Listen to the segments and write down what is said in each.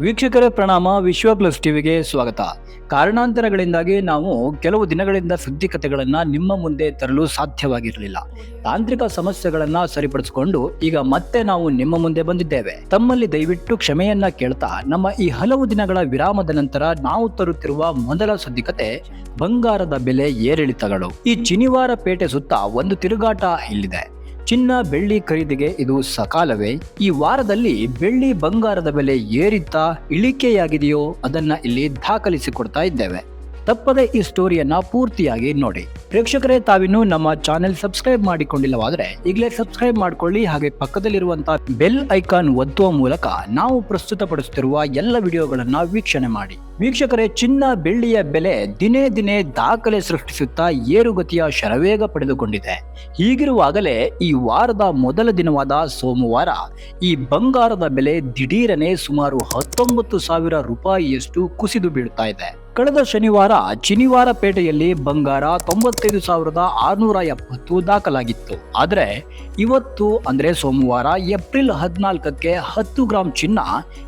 ವೀಕ್ಷಕರೇ ಪ್ರಣಾಮ, ವಿಶ್ವ ಪ್ಲಸ್ ಟಿವಿಗೆ ಸ್ವಾಗತ. ಕಾರಣಾಂತರಗಳಿಂದಾಗಿ ನಾವು ಕೆಲವು ದಿನಗಳಿಂದ ಸುದ್ದಿ ಕಥೆಗಳನ್ನು ನಿಮ್ಮ ಮುಂದೆ ತರಲು ಸಾಧ್ಯವಾಗಿರಲಿಲ್ಲ. ತಾಂತ್ರಿಕ ಸಮಸ್ಯೆಗಳನ್ನು ಸರಿಪಡಿಸಿಕೊಂಡು ಈಗ ಮತ್ತೆ ನಾವು ನಿಮ್ಮ ಮುಂದೆ ಬಂದಿದ್ದೇವೆ. ತಮ್ಮಲ್ಲಿ ದಯವಿಟ್ಟು ಕ್ಷಮೆಯನ್ನ ಕೇಳ್ತಾ ನಮ್ಮ ಈ ಹಲವು ದಿನಗಳ ವಿರಾಮದ ನಂತರ ನಾವು ತರುತ್ತಿರುವ ಮೊದಲ ಸುದ್ದಿ ಕತೆ ಬಂಗಾರದ ಬೆಲೆ ಏರಿಳಿತಗಳು. ಈ ಚಿನಿವಾರ ಪೇಟೆ ಸುತ್ತ ಒಂದು ತಿರುಗಾಟ ಇಲ್ಲಿದೆ. ಚಿನ್ನ ಬೆಳ್ಳಿ ಖರೀದಿಗೆ ಇದು ಸಕಾಲವೇ. ಈ ವಾರದಲ್ಲಿ ಬೆಳ್ಳಿ ಬಂಗಾರದ ಬೆಲೆ ಏರಿತ್ತಾ ಇಳಿಕೆಯಾಗಿದೆಯೋ ಅದನ್ನ ಇಲ್ಲಿ ದಾಖಲಿಸಿಕೊಡ್ತಾ ಇದ್ದೇವೆ. ತಪ್ಪದೆ ಈ ಸ್ಟೋರಿಯನ್ನ ಪೂರ್ತಿಯಾಗಿ ನೋಡಿ. ಪ್ರೇಕ್ಷಕರೇ, ತಾವಿನ್ನು ನಮ್ಮ ಚಾನೆಲ್ ಸಬ್ಸ್ಕ್ರೈಬ್ ಮಾಡಿಕೊಂಡಿಲ್ಲವಾದರೆ ಈಗಲೇ ಸಬ್ಸ್ಕ್ರೈಬ್ ಮಾಡಿಕೊಳ್ಳಿ, ಹಾಗೆ ಪಕ್ಕದಲ್ಲಿರುವಂತಹ ಬೆಲ್ ಐಕಾನ್ ಒತ್ತುವ ಮೂಲಕ ನಾವು ಪ್ರಸ್ತುತಪಡಿಸುತ್ತಿರುವ ಎಲ್ಲ ವಿಡಿಯೋಗಳನ್ನ ವೀಕ್ಷಣೆ ಮಾಡಿ. ವೀಕ್ಷಕರೇ, ಚಿನ್ನ ಬೆಳ್ಳಿಯ ಬೆಲೆ ದಿನೇ ದಿನೇ ದಾಖಲೆ ಸೃಷ್ಟಿಸುತ್ತಾ ಏರುಗತಿಯ ಶರವೇಗ ಪಡೆದುಕೊಂಡಿದೆ. ಹೀಗಿರುವಾಗಲೇ ಈ ವಾರದ ಮೊದಲ ದಿನವಾದ ಸೋಮವಾರ ಈ ಬಂಗಾರದ ಬೆಲೆ ದಿಢೀರನೆ ಸುಮಾರು ಹತ್ತೊಂಬತ್ತು ಸಾವಿರ ರೂಪಾಯಿಯಷ್ಟು ಕುಸಿದು ಬೀಳ್ತಾ ಇದೆ. ಕಳೆದ ಶನಿವಾರ ಚಿನಿವಾರ ಪೇಟೆಯಲ್ಲಿ ಬಂಗಾರ ತೊಂಬತ್ತೈದು ಸಾವಿರದ ಆರುನೂರ ಎಪ್ಪತ್ತು ದಾಖಲಾಗಿತ್ತು. ಆದರೆ ಇವತ್ತು ಅಂದರೆ ಸೋಮವಾರ ಏಪ್ರಿಲ್ ಹದಿನಾಲ್ಕಕ್ಕೆ ಹತ್ತು ಗ್ರಾಂ ಚಿನ್ನ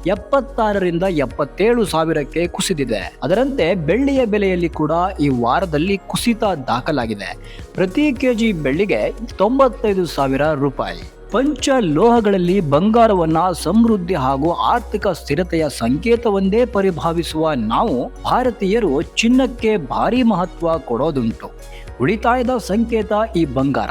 ಎಪ್ಪತ್ತಾರರಿಂದ ಎಪ್ಪತ್ತೇಳು ಸಾವಿರಕ್ಕೆ ಕುಸಿದಿದೆ. ಅದರಂತೆ ಬೆಳ್ಳಿಯ ಬೆಲೆಯಲ್ಲಿ ಕೂಡ ಈ ವಾರದಲ್ಲಿ ಕುಸಿತ ದಾಖಲಾಗಿದೆ. ಪ್ರತಿ ಕೆಜಿ ಬೆಳ್ಳಿಗೆ ತೊಂಬತ್ತೈದು ಸಾವಿರ ರೂಪಾಯಿ. ಪಂಚ ಲೋಹಗಳಲ್ಲಿ ಬಂಗಾರವನ್ನು ಸಮೃದ್ಧಿ ಹಾಗೂ ಆರ್ಥಿಕ ಸ್ಥಿರತೆಯ ಸಂಕೇತವೊಂದೇ ಪರಿಭಾವಿಸುವ ನಾವು ಭಾರತೀಯರು ಚಿನ್ನಕ್ಕೆ ಭಾರಿ ಮಹತ್ವ ಕೊಡೋದುಂಟು. ಉಳಿತಾಯದ ಸಂಕೇತ ಈ ಬಂಗಾರ.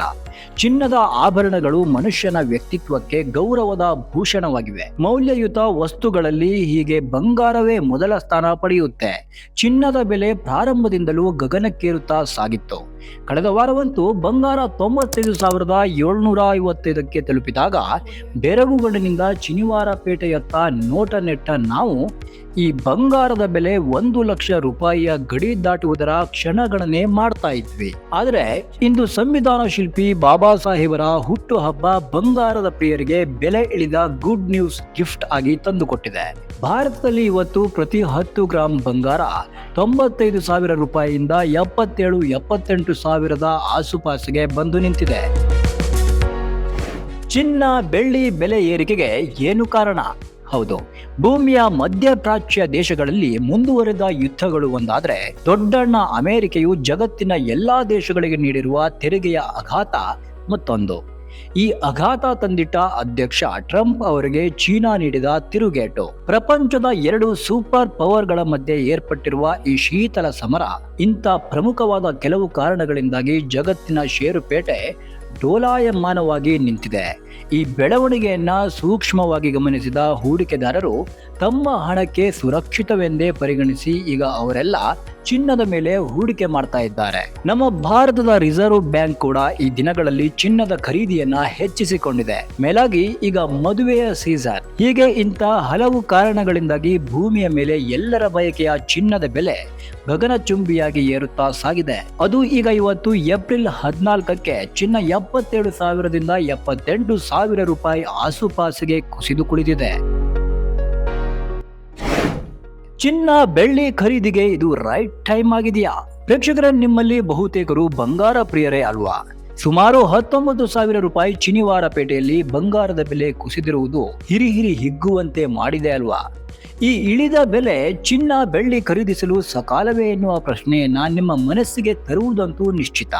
ಚಿನ್ನದ ಆಭರಣಗಳು ಮನುಷ್ಯನ ವ್ಯಕ್ತಿತ್ವಕ್ಕೆ ಗೌರವದ ಭೂಷಣವಾಗಿವೆ. ಮೌಲ್ಯಯುತ ವಸ್ತುಗಳಲ್ಲಿ ಹೀಗೆ ಬಂಗಾರವೇ ಮೊದಲ ಸ್ಥಾನ ಪಡೆಯುತ್ತೆ. ಚಿನ್ನದ ಬೆಲೆ ಪ್ರಾರಂಭದಿಂದಲೂ ಗಗನಕ್ಕೇರುತ್ತಾ ಸಾಗಿತ್ತು. ಕಳೆದ ವಾರವಂತೂ ಬಂಗಾರ ತೊಂಬತ್ತೈದು ಸಾವಿರದ ಏಳ್ನೂರ ಐವತ್ತೈದಕ್ಕೆ ತಲುಪಿದಾಗ, ಬೆರಗುಗಡಿನಿಂದ ಚಿನಿವಾರ ಪೇಟೆಯತ್ತ ನೋಟ ನೆಟ್ಟ ನಾವು ಈ ಬಂಗಾರದ ಬೆಲೆ ಒಂದು ಲಕ್ಷ ರೂಪಾಯಿಯ ಗಡಿ ದಾಟುವುದರ ಕ್ಷಣಗಣನೆ ಮಾಡ್ತಾ ಇದ್ವಿ. ಆದರೆ ಇಂದು ಸಂವಿಧಾನ ಶಿಲ್ಪಿ ಬಾಬಾ ಸಾಹೇಬರ ಹುಟ್ಟುಹಬ್ಬ ಬಂಗಾರದ ಪ್ರಿಯರಿಗೆ ಬೆಲೆ ಇಳಿದ ಗುಡ್ ನ್ಯೂಸ್ ಗಿಫ್ಟ್ ಆಗಿ ತಂದುಕೊಟ್ಟಿದೆ. ಭಾರತದಲ್ಲಿ ಇವತ್ತು ಪ್ರತಿ ಹತ್ತು ಗ್ರಾಂ ಬಂಗಾರ ತೊಂಬತ್ತೈದು ಸಾವಿರ ರೂಪಾಯಿಯಿಂದ ಎಪ್ಪತ್ತೇಳು, ಎಪ್ಪತ್ತೆಂಟು ಸಾವಿರದ ಆಸುಪಾಸಿಗೆ ಬಂದು ನಿಂತಿದೆ. ಚಿನ್ನ, ಬೆಳ್ಳಿ ಬೆಲೆ ಏರಿಕೆಗೆ ಏನು ಕಾರಣ? ಹೌದು. ಭೂಮಿಯ ಮಧ್ಯಪ್ರಾಚ್ಯ ದೇಶಗಳಲ್ಲಿ ಮುಂದುವರೆದ ಯುದ್ಧಗಳು ಒಂದಾದ್ರೆ, ದೊಡ್ಡಣ್ಣ ಅಮೆರಿಕೆಯು ಜಗತ್ತಿನ ಎಲ್ಲಾ ದೇಶಗಳಿಗೆ ನೀಡಿರುವ ತೆರಿಗೆಯ ಆಘಾತ ಮತ್ತೊಂದು. ಈ ಅಘಾತ ತಂದಿಟ್ಟ ಅಧ್ಯಕ್ಷ ಟ್ರಂಪ್ ಅವರಿಗೆ ಚೀನಾ ನೀಡಿದ ತಿರುಗೇಟು. ಪ್ರಪಂಚದ ಎರಡು ಸೂಪರ್ ಪವರ್ಗಳ ಮಧ್ಯೆ ಏರ್ಪಟ್ಟಿರುವ ಈ ಶೀತಲ ಸಮರ ಇಂಥ ಪ್ರಮುಖವಾದ ಕೆಲವು ಕಾರಣಗಳಿಂದಾಗಿ ಜಗತ್ತಿನ ಷೇರುಪೇಟೆ ಡೋಲಾಯಮಾನವಾಗಿ ನಿಂತಿದೆ. ಈ ಬೆಳವಣಿಗೆಯನ್ನ ಸೂಕ್ಷ್ಮವಾಗಿ ಗಮನಿಸಿದ ಹೂಡಿಕೆದಾರರು ತಮ್ಮ ಹಣಕ್ಕೆ ಸುರಕ್ಷಿತವೆಂದೇ ಪರಿಗಣಿಸಿ ಈಗ ಅವರೆಲ್ಲ ಚಿನ್ನದ ಮೇಲೆ ಹೂಡಿಕೆ ಮಾಡ್ತಾ ಇದ್ದಾರೆ. ನಮ್ಮ ಭಾರತದ ರಿಸರ್ವ್ ಬ್ಯಾಂಕ್ ಕೂಡ ಈ ದಿನಗಳಲ್ಲಿ ಚಿನ್ನದ ಖರೀದಿಯನ್ನ ಹೆಚ್ಚಿಸಿಕೊಂಡಿದೆ. ಮೇಲಾಗಿ ಈಗ ಮದುವೆಯ ಸೀಸನ್. ಹೀಗೆ ಇಂಥ ಹಲವು ಕಾರಣಗಳಿಂದಾಗಿ ಭೂಮಿಯ ಮೇಲೆ ಎಲ್ಲರ ಬಯಕೆಯ ಚಿನ್ನದ ಬೆಲೆ ಗಗನಚುಂಬಿಯಾಗಿ ಏರುತ್ತಾ ಸಾಗಿದೆ. ಅದು ಈಗ ಇವತ್ತು ಏಪ್ರಿಲ್ ಹದಿನಾಲ್ಕಕ್ಕೆ ಚಿನ್ನ ಎಪ್ಪತ್ತೇಳು ಸಾವಿರದಿಂದ ಎಪ್ಪತ್ತೆಂಟು ಸಾವಿರ ರೂಪಾಯಿ ಆಸುಪಾಸಿಗೆ ಕುಸಿದು ಕುಳಿತಿದೆ. ಚಿನ್ನ ಬೆಳ್ಳಿ ಖರೀದಿಗೆ ಇದು ರೈಟ್ ಟೈಮ್ ಆಗಿದೆಯಾ? ಪ್ರೇಕ್ಷಕರ, ನಿಮ್ಮಲ್ಲಿ ಬಹುತೇಕರು ಬಂಗಾರ ಪ್ರಿಯರೇ ಅಲ್ವಾ? ಸುಮಾರು ಹತ್ತೊಂಬತ್ತು ಸಾವಿರ ರೂಪಾಯಿ ಚಿನಿವಾರ ಪೇಟೆಯಲ್ಲಿ ಬಂಗಾರದ ಬೆಲೆ ಕುಸಿದಿರುವುದು ಹಿರಿ ಹಿರಿ ಹಿಗ್ಗುವಂತೆ ಮಾಡಿದೆ ಅಲ್ವಾ? ಈ ಇಳಿದ ಬೆಲೆ ಚಿನ್ನ, ಬೆಳ್ಳಿ ಖರೀದಿಸಲು ಸಕಾಲವೇ ಎನ್ನುವ ಪ್ರಶ್ನೆಯನ್ನ ನಿಮ್ಮ ಮನಸ್ಸಿಗೆ ತರುವುದಂತೂ ನಿಶ್ಚಿತ.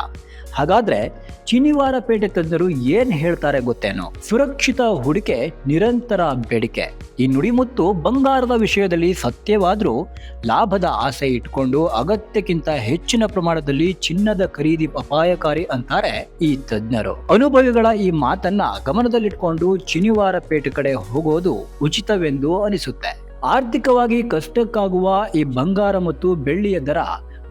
ಹಾಗಾದ್ರೆ ಚಿನಿವಾರ ಪೇಟೆ ತಜ್ಞರು ಏನ್ ಹೇಳ್ತಾರೆ ಗೊತ್ತೇನೋ? ಸುರಕ್ಷಿತ ಹೂಡಿಕೆ, ನಿರಂತರ ಬೇಡಿಕೆ. ಈ ನುಡಿಮುತ್ತು ಬಂಗಾರದ ವಿಷಯದಲ್ಲಿ ಸತ್ಯವಾದರೂ ಲಾಭದ ಆಸೆ ಇಟ್ಕೊಂಡು ಅಗತ್ಯಕ್ಕಿಂತ ಹೆಚ್ಚಿನ ಪ್ರಮಾಣದಲ್ಲಿ ಚಿನ್ನದ ಖರೀದಿ ಅಪಾಯಕಾರಿ ಅಂತಾರೆ ಈ ತಜ್ಞರು. ಅನುಭವಿಗಳ ಈ ಮಾತನ್ನ ಗಮನದಲ್ಲಿಟ್ಕೊಂಡು ಚಿನಿವಾರ ಪೇಟೆ ಕಡೆ ಹೋಗೋದು ಉಚಿತವೆಂದು ಅನಿಸುತ್ತೆ. ಆರ್ಥಿಕವಾಗಿ ಕಷ್ಟಕ್ಕಾಗುವ ಈ ಬಂಗಾರ ಮತ್ತು ಬೆಳ್ಳಿಯ ದರ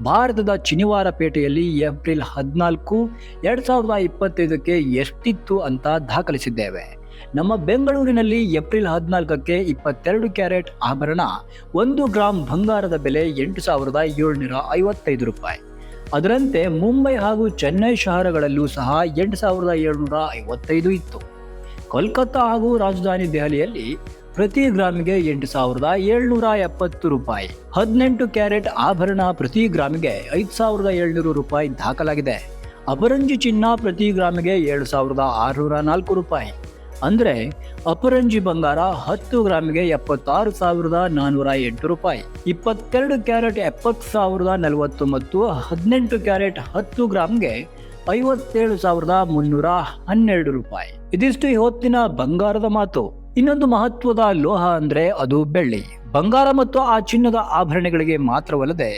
ಭಾರತದ ಚಿನಿವಾರ ಪೇಟೆಯಲ್ಲಿ ಏಪ್ರಿಲ್ ಹದಿನಾಲ್ಕು, ಎರಡು ಸಾವಿರದ ಇಪ್ಪತ್ತೈದಕ್ಕೆ ಎಷ್ಟಿತ್ತು ಅಂತ ದಾಖಲಿಸಿದ್ದೇವೆ. ನಮ್ಮ ಬೆಂಗಳೂರಿನಲ್ಲಿ ಏಪ್ರಿಲ್ ಹದಿನಾಲ್ಕಕ್ಕೆ ಇಪ್ಪತ್ತೆರಡು ಕ್ಯಾರೆಟ್ ಆಭರಣ, ಒಂದು ಗ್ರಾಮ್ ಬಂಗಾರದ ಬೆಲೆ ಎಂಟು ಸಾವಿರದ ಏಳ್ನೂರ ಐವತ್ತೈದು ರೂಪಾಯಿ. ಅದರಂತೆ ಮುಂಬೈ ಹಾಗೂ ಚೆನ್ನೈ ಶಹರಗಳಲ್ಲೂ ಸಹ ಎಂಟು ಸಾವಿರದ ಏಳ್ನೂರ ಐವತ್ತೈದು ಇತ್ತು. ಕೋಲ್ಕತ್ತಾ ಹಾಗೂ ರಾಜಧಾನಿ ದೆಹಲಿಯಲ್ಲಿ ಪ್ರತಿ ಗ್ರಾಮಿಗೆ ಎಂಟು ಸಾವಿರದ ಏಳ್ನೂರ ಎಪ್ಪತ್ತು ರೂಪಾಯಿ. ಹದಿನೆಂಟು ಕ್ಯಾರೆಟ್ ಆಭರಣ ಪ್ರತಿ ಗ್ರಾಮಿಗೆ ಐದು ಸಾವಿರದ ಏಳ್ನೂರು ರೂಪಾಯಿ ದಾಖಲಾಗಿದೆ. ಅಪರಂಜಿ ಚಿನ್ನ ಪ್ರತಿ ಗ್ರಾಮಿಗೆ ಏಳು ಸಾವಿರದ ಆರುನೂರ ನಾಲ್ಕು ರೂಪಾಯಿ. ಅಂದರೆ, ಅಪರಂಜಿ ಬಂಗಾರ ಹತ್ತು ಗ್ರಾಮಿಗೆ ಎಪ್ಪತ್ತಾರು ಸಾವಿರದ ನಾನೂರ ಎಂಟು ರೂಪಾಯಿ. ಇಪ್ಪತ್ತೆರಡು ಕ್ಯಾರೆಟ್ ಎಪ್ಪತ್ತು ಸಾವಿರದ ನಲವತ್ತೊಂಬತ್ತು ಹದಿನೆಂಟು ಕ್ಯಾರೆಟ್ ಹತ್ತು ಗ್ರಾಮ್ಗೆ ಐವತ್ತೇಳು ಸಾವಿರದ ಮುನ್ನೂರ ಹನ್ನೆರಡು ರೂಪಾಯಿ. ಇದಿಷ್ಟು ಇವತ್ತಿನ ಬಂಗಾರದ ಮಾತು. ಇನ್ನೊಂದು ಮಹತ್ವದ ಲೋಹ ಅಂದರೆ ಅದು ಬೆಳ್ಳಿ. ಬಂಗಾರ ಮತ್ತು ಆ ಚಿನ್ನದ ಆಭರಣಗಳಿಗೆ ಮಾತ್ರವಲ್ಲದೆ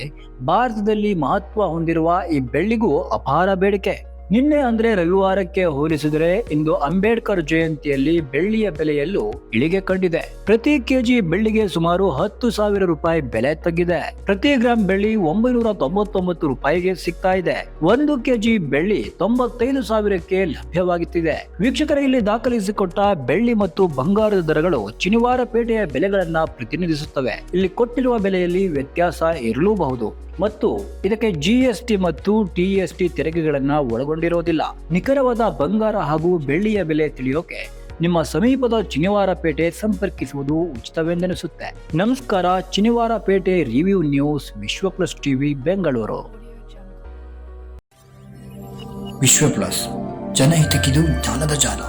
ಭಾರತದಲ್ಲಿ ಮಹತ್ವ ಹೊಂದಿರುವ ಈ ಬೆಳ್ಳಿಗೂ ಅಪಾರ ಬೇಡಿಕೆ. ನಿನ್ನೆ ಅಂದ್ರೆ ರವಿವಾರಕ್ಕೆ ಹೋಲಿಸಿದರೆ ಇಂದು ಅಂಬೇಡ್ಕರ್ ಜಯಂತಿಯಲ್ಲಿ ಬೆಳ್ಳಿಯ ಬೆಲೆಯಲ್ಲೂ ಇಳಿಗೆ ಕಂಡಿದೆ. ಪ್ರತಿ ಕೆಜಿ ಬೆಳ್ಳಿಗೆ ಸುಮಾರು ಹತ್ತು ಸಾವಿರ ರೂಪಾಯಿ ಬೆಲೆ ತಗ್ಗಿದೆ. ಪ್ರತಿ ಗ್ರಾಂ ಬೆಳ್ಳಿ ಒಂಬೈನೂರ ತೊಂಬತ್ತೊಂಬತ್ತು ರೂಪಾಯಿಗೆ ಸಿಗ್ತಾ ಇದೆ. ಒಂದು ಕೆಜಿ ಬೆಳ್ಳಿ ತೊಂಬತ್ತೈದು ಸಾವಿರಕ್ಕೆ ಲಭ್ಯವಾಗುತ್ತಿದೆ. ವೀಕ್ಷಕರ ಇಲ್ಲಿ ದಾಖಲಿಸಿಕೊಟ್ಟ ಬೆಳ್ಳಿ ಮತ್ತು ಬಂಗಾರದ ದರಗಳು ಶನಿವಾರ ಪೇಟೆಯ ಬೆಲೆಗಳನ್ನ ಪ್ರತಿನಿಧಿಸುತ್ತವೆ. ಇಲ್ಲಿ ಕೊಟ್ಟಿರುವ ಬೆಲೆಯಲ್ಲಿ ವ್ಯತ್ಯಾಸ ಇರಲೂಬಹುದು. ಮತ್ತು ಇದಕ್ಕೆ ಜಿಎಸ್ಟಿ ಮತ್ತು ಟಿಎಸ್ಟಿ ತೆರಿಗೆಗಳನ್ನ ಒಳಗೊಂಡಿರೋದಿಲ್ಲ. ನಿಖರವಾದ ಬಂಗಾರ ಹಾಗೂ ಬೆಳ್ಳಿಯ ಬೆಲೆ ತಿಳಿಯೋಕೆ ನಿಮ್ಮ ಸಮೀಪದ ಚಿನಿವಾರ ಪೇಟೆ ಸಂಪರ್ಕಿಸುವುದು ಉಚಿತವೆಂದೆನಿಸುತ್ತೆ. ನಮಸ್ಕಾರ Chinivara Pete review news Vishwa plus TV, Bengaluru. Vishwa plus ಜನಹಿತಕ್ಕಿದು ಜ್ಞಾನದ ಜಾಲ.